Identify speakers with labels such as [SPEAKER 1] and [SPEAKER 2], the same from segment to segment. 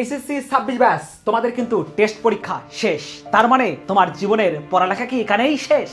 [SPEAKER 1] HSC ছাব্বিশ ব্যাস, তোমাদের কিন্তু টেস্ট পরীক্ষা শেষ। তার মানে তোমার জীবনের পড়ালেখা কি এখানেই শেষ?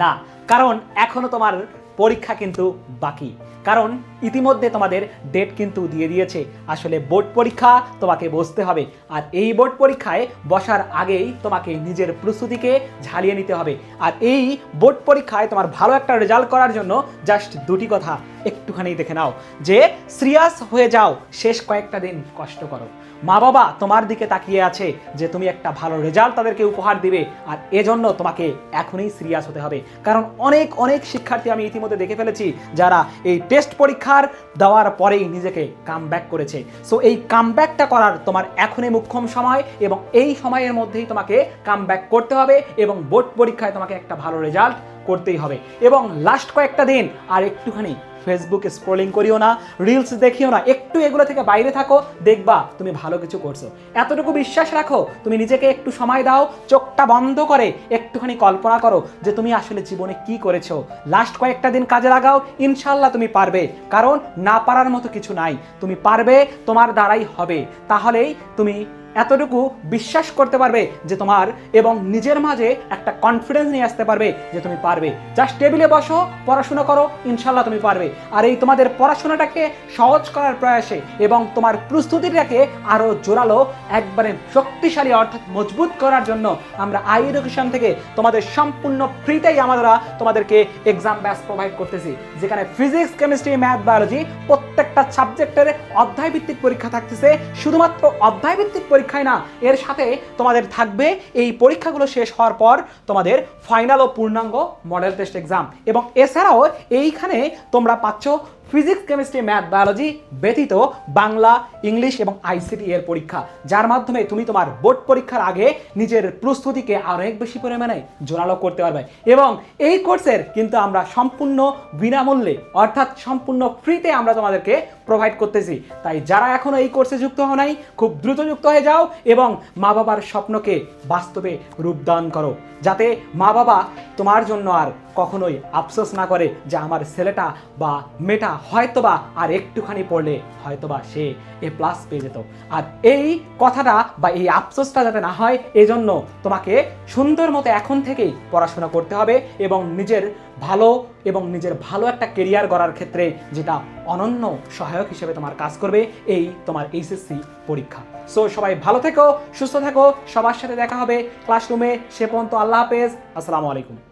[SPEAKER 1] না, কারণ এখনও তোমার পরীক্ষা কিন্তু বাকি। কারণ ইতিমধ্যে তোমাদের ডেট কিন্তু দিয়ে দিয়েছে। আসলে বোর্ড পরীক্ষা তোমাকে বসতে হবে। আর এই বোর্ড পরীক্ষায় বসার আগেই তোমাকে নিজের প্রস্তুতিকে ঝালিয়ে নিতে হবে। আর এই বোর্ড পরীক্ষায় তোমার ভালো একটা রেজাল্ট করার জন্য জাস্ট দুটি কথা একটুখানি দেখে নাও। যে সিরিয়াস হয়ে যাও, শেষ কয়েকটা দিন কষ্ট করো। মা বাবা তোমার দিকে তাকিয়ে আছে যে তুমি একটা ভালো রেজাল্ট তাদেরকে উপহার দিবে। আর এজন্য তোমাকে এখনই সিরিয়াস হতে হবে। কারণ অনেক অনেক শিক্ষার্থী আমি ইতিমধ্যে দেখে ফেলেছি যারা এই টেস্ট পরীক্ষার দেওয়ার পরেই নিজেকে কাম করেছে। সো এই কাম করার তোমার এখনই মুখ্যম সময় এবং এই সময়ের মধ্যেই তোমাকে কাম করতে হবে এবং বোর্ড পরীক্ষায় তোমাকে একটা ভালো রেজাল্ট করতেই হবে। এবং লাস্ট কয়েকটা দিন আর একটুখানি ফেসবুকে স্ক্রলিং করিও না রিলস দেখিও না, একটু এগুলো থেকে বাইরে থাকো, দেখবা তুমি ভালো কিছু করছ। এতটুকু বিশ্বাস রাখো, তুমি নিজেকে একটু সময় দাও, চোখটা বন্ধ করে, একটুখানি কল্পনা করো যে তুমি আসলে জীবনে কি করেছ। লাস্ট কয়েকটা দিন কাজে লাগাও ইনশাল্লাহ তুমি পারবে। কারণ না পারার মতো কিছু নাই। তুমি পারবে, তোমার দ্বারাই হবে। তাহলেই তুমি এতটুকু বিশ্বাস করতে পারবে যে তোমার এবং নিজের মাঝে একটা কনফিডেন্স নিয়ে আসতে পারবে যে তুমি পারবে। জাস্ট টেবিলে বসো, পড়াশোনা করো ইনশাল্লাহ তুমি পারবে। আর এই তোমাদের পড়াশোনাটাকে সহজ করার প্রয়াসে এবং তোমার প্রস্তুতিটাকে আরও জোরালো, একবারে শক্তিশালী, অর্থাৎ মজবুত করার জন্য আমরা আই এডুকেশন থেকে তোমাদের সম্পূর্ণ ফ্রিতেই আমরা তোমাদেরকে এক্সাম ব্যাস প্রোভাইড করতেছি। যেখানে ফিজিক্স কেমিস্ট্রি ম্যাথ বায়োলজি প্রত্যেকটা সাবজেক্টের অধ্যায় ভিত্তিক পরীক্ষা থাকতেছে। শুধুমাত্র অধ্যায় ভিত্তিক পরীক্ষায় না, এর সাথে তোমাদের থাকবে। এই পরীক্ষাগুলো শেষ হওয়ার পর তোমাদের ফাইনাল ও পূর্ণাঙ্গ মডেল টেস্ট এক্সাম এবং এছাড়াও এইখানে তোমরা পাচ্ছ ফিজিক্স কেমিস্ট্রি ম্যাথ বায়োলজি ব্যতীত বাংলা ইংলিশ এবং আইসিটি এর পরীক্ষা। যার মাধ্যমে তুমি তোমার বোর্ড পরীক্ষার আগে নিজের প্রস্তুতিকে অনেক বেশি পরিমাণে জোরালো করতে পারবে। এবং এই কোর্সের কিন্তু আমরা সম্পূর্ণ বিনামূল্যে, অর্থাৎ সম্পূর্ণ ফ্রিতে আমরা তোমাদেরকে প্রোভাইড করতেছি। তাই যারা এখনও এই কোর্সে যুক্ত হও নাই, খুব দ্রুত যুক্ত হয়ে যাও এবং মা বাবার স্বপ্নকে বাস্তবে রূপদান করো। যাতে মা বাবা তোমার জন্য আর কখনোই আফসোস না করে যে আমার ছেলেটা বা মেয়েটা হয়তোবা আর একটুখানি পড়লে হয়তোবা সে এ প্লাস পেয়ে যেত। আর এই কথাটা বা এই আফসোসটা যাতে না হয়, এজন্য তোমাকে সুন্দর মতো এখন থেকেই পড়াশোনা করতে হবে এবং নিজের ভালো এবং নিজের ভালো একটা কেরিয়ার গড়ার ক্ষেত্রে যেটা অনন্য সহায়ক হিসেবে তোমার কাজ করবে, এই তোমার এইচএসসি পরীক্ষা। সো সবাই ভালো থেকো, সুস্থ থেকো, সবার সাথে দেখা হবে ক্লাসরুমে সে পর্যন্ত আল্লাহ হাফেজ। আসসালামু আলাইকুম।